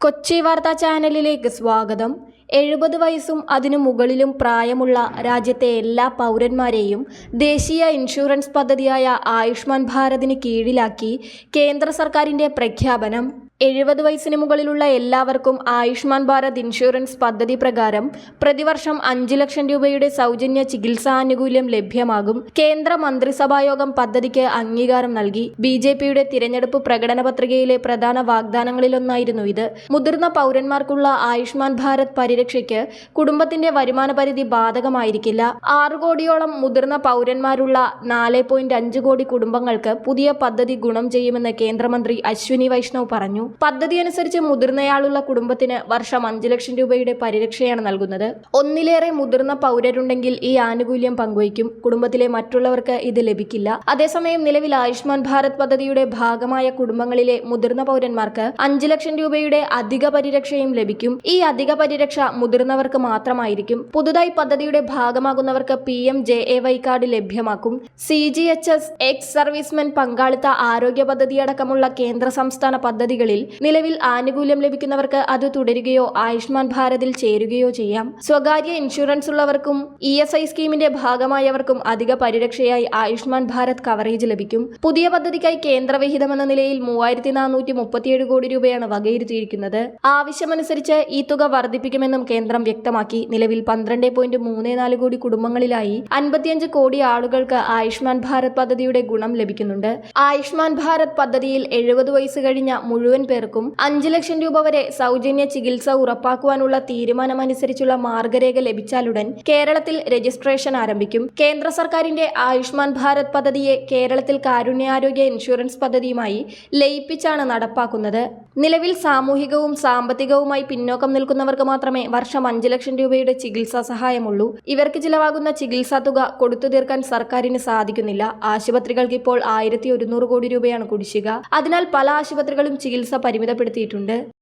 കൊച്ചി വാർത്താ ചാനലിലേക്ക് സ്വാഗതം. എഴുപത് വയസ്സും അതിനു മുകളിലും പ്രായമുള്ള രാജ്യത്തെ എല്ലാ പൗരന്മാരെയും ദേശീയ ഇൻഷുറൻസ് പദ്ധതിയായ ആയുഷ്മാൻ ഭാരതിന് കീഴിലാക്കി കേന്ദ്ര സർക്കാരിന്റെ പ്രഖ്യാപനം. എഴുപത് വയസ്സിന് മുകളിലുള്ള എല്ലാവർക്കും ആയുഷ്മാൻ ഭാരത് ഇൻഷുറൻസ് പദ്ധതി പ്രകാരം പ്രതിവർഷം അഞ്ച് ലക്ഷം രൂപയുടെ സൗജന്യ ചികിത്സാനുകൂല്യം ലഭ്യമാകും. കേന്ദ്ര മന്ത്രിസഭായോഗം പദ്ധതിക്ക് അംഗീകാരം നൽകി. ബി ജെ പിയുടെ തിരഞ്ഞെടുപ്പ് പ്രകടന പത്രികയിലെ പ്രധാന വാഗ്ദാനങ്ങളിലൊന്നായിരുന്നു ഇത്. മുതിർന്ന പൗരന്മാർക്കുള്ള ആയുഷ്മാൻ ഭാരത് പരിരക്ഷയ്ക്ക് കുടുംബത്തിന്റെ വരുമാന പരിധി ബാധകമായിരിക്കില്ല. ആറ് കോടിയോളം മുതിർന്ന പൗരന്മാരുള്ള നാല് കോടി കുടുംബങ്ങൾക്ക് പുതിയ പദ്ധതി ഗുണം ചെയ്യുമെന്ന് കേന്ദ്രമന്ത്രി അശ്വിനി വൈഷ്ണവ് പറഞ്ഞു. പദ്ധതി അനുസരിച്ച് മുതിർന്നയാളുള്ള കുടുംബത്തിന് വർഷം അഞ്ച് ലക്ഷം രൂപയുടെ പരിരക്ഷയാണ് നൽകുന്നത്. ഒന്നിലേറെ മുതിർന്ന പൗരരുണ്ടെങ്കിൽ ഈ ആനുകൂല്യം പങ്കുവയ്ക്കും. കുടുംബത്തിലെ മറ്റുള്ളവർക്ക് ഇത് ലഭിക്കില്ല. അതേസമയം നിലവിൽ ആയുഷ്മാൻ ഭാരത് പദ്ധതിയുടെ ഭാഗമായ കുടുംബങ്ങളിലെ മുതിർന്ന പൗരന്മാർക്ക് അഞ്ച് ലക്ഷം രൂപയുടെ അധിക പരിരക്ഷയും ലഭിക്കും. ഈ അധിക പരിരക്ഷ മുതിർന്നവർക്ക് മാത്രമായിരിക്കും. പുതുതായി പദ്ധതിയുടെ ഭാഗമാകുന്നവർക്ക് P M J A Y card ലഭ്യമാക്കും. C G H S ex servicemen പങ്കാളിത്ത ആരോഗ്യ പദ്ധതിയടക്കമുള്ള കേന്ദ്ര സംസ്ഥാന പദ്ധതികളിൽ നിലവിൽ ആനുകൂല്യം ലഭിക്കുന്നവർക്ക് അത് തുടരുകയോ ആയുഷ്മാൻ ഭാരതിൽ ചേരുകയോ ചെയ്യാം. സ്വകാര്യ ഇൻഷുറൻസ് ഉള്ളവർക്കും ഇ എസ് ഐ സ്കീമിന്റെ ഭാഗമായവർക്കും അധിക പരിരക്ഷയായി ആയുഷ്മാൻ ഭാരത് കവറേജ് ലഭിക്കും. പുതിയ പദ്ധതിക്കായി കേന്ദ്രവിഹിതമെന്ന നിലയിൽ മൂവായിരത്തി നാനൂറ്റി മുപ്പത്തിയേഴ് കോടി രൂപയാണ് വകയിരുത്തിയിരിക്കുന്നത്. ആവശ്യമനുസരിച്ച് ഈ തുക വർദ്ധിപ്പിക്കുമെന്നും കേന്ദ്രം വ്യക്തമാക്കി. നിലവിൽ പന്ത്രണ്ട് പോയിന്റ് മൂന്ന് നാല് കോടി കുടുംബങ്ങളിലായി അൻപത്തിയഞ്ച് കോടി ആളുകൾക്ക് ആയുഷ്മാൻ ഭാരത് പദ്ധതിയുടെ ഗുണം ലഭിക്കുന്നുണ്ട്. ആയുഷ്മാൻ ഭാരത് പദ്ധതിയിൽ എഴുപത് വയസ്സ് കഴിഞ്ഞ മുഴുവൻ പേർക്കും അഞ്ച് ലക്ഷം രൂപ വരെ സൗജന്യ ചികിത്സ ഉറപ്പാക്കുവാനുള്ള തീരുമാനമനുസരിച്ചുള്ള മാർഗരേഖ ലഭിച്ചാലുടൻ കേരളത്തിൽ രജിസ്ട്രേഷൻ ആരംഭിക്കും. കേന്ദ്ര സർക്കാരിന്റെ ആയുഷ്മാൻ ഭാരത് പദ്ധതിയെ കേരളത്തിൽ കാരുണ്യാരോഗ്യ ഇൻഷുറൻസ് പദ്ധതിയുമായി ലയിപ്പിച്ചാണ് നടപ്പാക്കുന്നത്. നിലവിൽ സാമൂഹികവും സാമ്പത്തികവുമായി പിന്നോക്കം നിൽക്കുന്നവർക്ക് മാത്രമേ വർഷം അഞ്ച് ലക്ഷം രൂപയുടെ ചികിത്സാ സഹായമുള്ളൂ. ഇവർക്ക് ചിലവാകുന്ന ചികിത്സാ തുക കൊടുത്തു തീർക്കാൻ സർക്കാരിന് സാധിക്കുന്നില്ല. ആശുപത്രികൾക്ക് ഇപ്പോൾ ആയിരത്തി ഒരുന്നൂറ് കോടി രൂപയാണ് കുടിശ്ശിക. അതിനാൽ പല ആശുപത്രികളും ചികിത്സ പരിമിതപ്പെടുത്തിയിട്ടുണ്ട്.